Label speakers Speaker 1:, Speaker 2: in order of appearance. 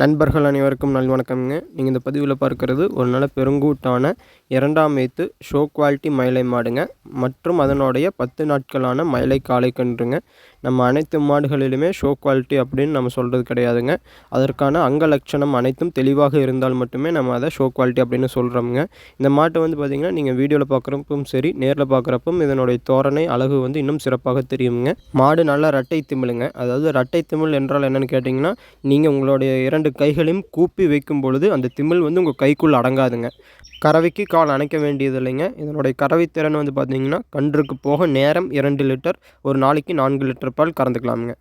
Speaker 1: நண்பர்கள் அனைவருக்கும் நல்வணக்கம்ங்க நீங்கள் இந்த பதிவில் பார்க்கறது ஒரு நல்ல பெருங்கூட்டான இரண்டாம் ஏத்து ஷோ குவாலிட்டி மயிலை மாடுங்க. மற்றும் அதனுடைய பத்து நாட்களான மயிலை காளை கன்றுங்க. நம்ம அனைத்து மாடுகளிலுமே ஷோ குவாலிட்டி அப்படின்னு நம்ம சொல்கிறது கிடையாதுங்க. அதற்கான அங்க லட்சணம் அனைத்தும் தெளிவாக இருந்தால் மட்டுமே நம்ம அதை ஷோ குவாலிட்டி அப்படின்னு சொல்கிறோமுங்க இந்த மாட்டை வந்து பார்த்திங்கன்னா நீங்கள் வீடியோவில் பார்க்குறப்பும் சரி நேரில் பார்க்குறப்பவும் இதனுடைய தோரணை அழகு வந்து இன்னும் சிறப்பாக தெரியுங்க மாடு நல்லா ரட்டை திமிழுங்க. அதாவது ரட்டை திமிழ் என்றால் என்னென்னு கேட்டிங்கன்னா நீங்கள் உங்களுடைய இரண்டு இரண்டு கைகளையும் கூப்பி வைக்கும் பொழுது அந்த திமில் வந்து உங்கள் கைக்குள் அடங்காதுங்க. கறவைக்கு கால் அணைக்க வேண்டியது இல்லைங்க. இதனுடைய கறவை திறன் வந்து பார்த்தீங்கன்னா கன்றுக்கு போக நேரம் இரண்டு லிட்டர் ஒரு நாளைக்கு நான்கு லிட்டர் பால் கறந்துக்கலாமுங்க.